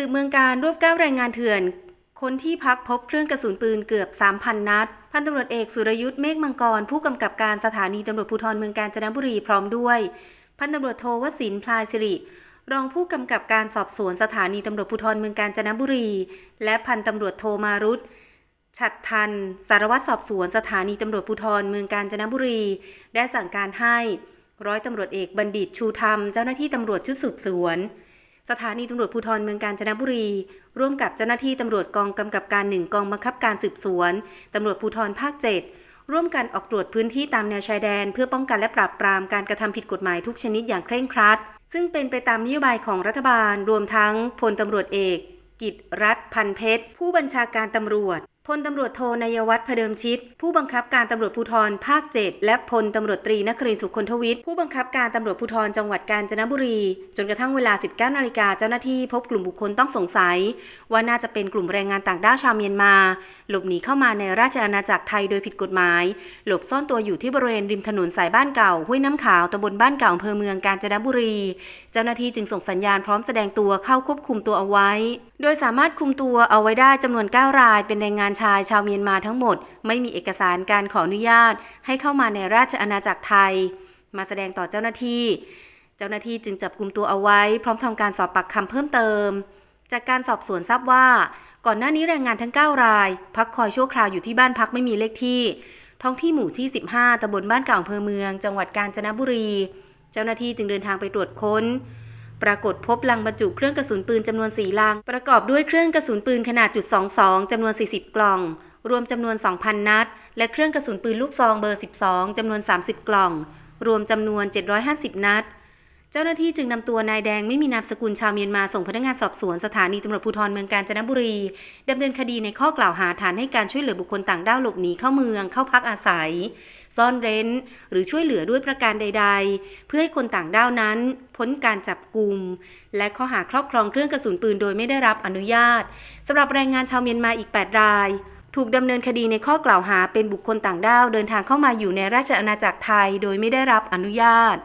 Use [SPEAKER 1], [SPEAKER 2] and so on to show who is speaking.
[SPEAKER 1] สืบเมืองการรวบเก้าแรงงานเถื่อน คนที่พักพบเครื่องกระสุนปืนเกือบ 3,000 นัด พันตำรวจเอกสุรยุทธ์เมฆมังกร ผู้กำกับการสถานีตำรวจภูธรเมืองกาญจนบุรีพร้อมด้วย พันตำรวจโทวสินพลายสิริ รองผู้กำกับการสอบสวนสถานีตำรวจภูธรเมืองกาญจนบุรี และพันตำรวจโทมารุตฉัดทัน สารวัตรสอบสวนสถานีตำรวจภูธรเมืองกาญจนบุรี ได้สั่งการให้ ร้อยตำรวจเอกบัณฑิตชูธรรม เจ้าหน้าที่ตำรวจชุดสืบสวน สถานีตำรวจภูธรเมืองกาญจนบุรี ร่วมกับเจ้าหน้าที่ตำรวจกองกำกับการหนึ่งกองบังคับการสืบสวนตำรวจภูธรภาค 7 ร่วมกันออกตรวจพื้นที่ตามแนวชายแดน เพื่อป้องกันและปราบปรามการกระทำผิดกฎหมายทุกชนิดอย่างเคร่งครัด ซึ่งเป็นไปตามนโยบายของรัฐบาล รวมทั้งพลตำรวจเอก กิตรัฐพันเพชร ผู้บัญชาการตำรวจ พลตำรวจโทนายวัฒน์พเดิมชิตผู้บังคับการตำรวจภูธรภาค 7 และพลตำรวจตรีนครินสุคนทวิทย์ผู้บังคับการตำรวจภูธรจังหวัดกาญจนบุรี จนกระทั่งเวลา 19นาฬิกาเจ้าหน้าที่พบกลุ่มบุคคลต้องสงสัย ว่าน่าจะเป็นกลุ่มแรงงานต่างด้าวชาวเมียนมา หลบหนีเข้ามาในราชอาณาจักรไทยโดยผิดกฎหมาย หลบซ่อนตัวอยู่ที่บริเวณริมถนนสายบ้านเก่าห้วยน้ำขาวตำบลบ้านเก่าอำเภอเมืองกาญจนบุรี เจ้าหน้าที่จึงส่งสัญญาณพร้อมแสดงตัวเข้าควบคุมตัวเอาไว้ โดยสามารถคุมตัวเอาไว้ได้จำนวน 9 รายเป็นแรงงานชายชาวเมียนมาทั้งหมด ไม่มีเอกสารการขออนุญาต ให้เข้ามาในราชอาณาจักรไทย มาแสดงต่อเจ้าหน้าที่ เจ้าหน้าที่จึงจับกลุ่มตัวเอาไว้ พร้อมทำการสอบปากคำเพิ่มเติม จากการสอบสวนทราบว่า ก่อนหน้านี้แรงงานทั้ง 9 ราย พักคอยชั่วคราวอยู่ที่บ้านพักไม่มีเลขที่ ท้องที่หมู่ที่ 15ตำบลบ้านเก่าอำเภอเมือง จังหวัดกาญจนบุรี เจ้าหน้าที่จึงเดินทางไปตรวจค้น ปรากฏพบลังบรรจุเครื่องกระสุนปืนจำนวน 4 ลัง ประกอบด้วยเครื่องกระสุนปืนขนาดจุด22จำนวน 40 กล่อง รวมจำนวน 2,000 นัด และเครื่องกระสุนปืนลูกซองเบอร์ 12จำนวน 30 กล่อง รวมจำนวน 750 นัด จ้าหน้าที่จึงนำตัวนายแดงไม่มีนามสกุลชาวเมียนมาส่งพนักงานสอบสวนสถานีตำรวจภูธรเมืองกาญจนบุรีดำเนินคดีในข้อกล่าวหาฐานให้การช่วยเหลือบุคคลต่างด้าวหลบหนีเข้าเมืองเข้าพักอาศัย ซ่อนเร้น หรือช่วยเหลือด้วยประการใด ๆ เพื่อให้คนต่างด้าวนั้น พ้นการจับกลุ่มและข้อหาครอบครองเครื่องกระสุนปืนโดยไม่ได้รับอนุญาตสำหรับแรงงานชาวเมียนมาอีก 8 รายถูกดำเนินคดีในข้อกล่าวหาเป็นบุคคลต่างด้าวเดินทางเข้ามาอยู่ในราชอาณาจักรไทย โดยไม่ได้รับอนุญาต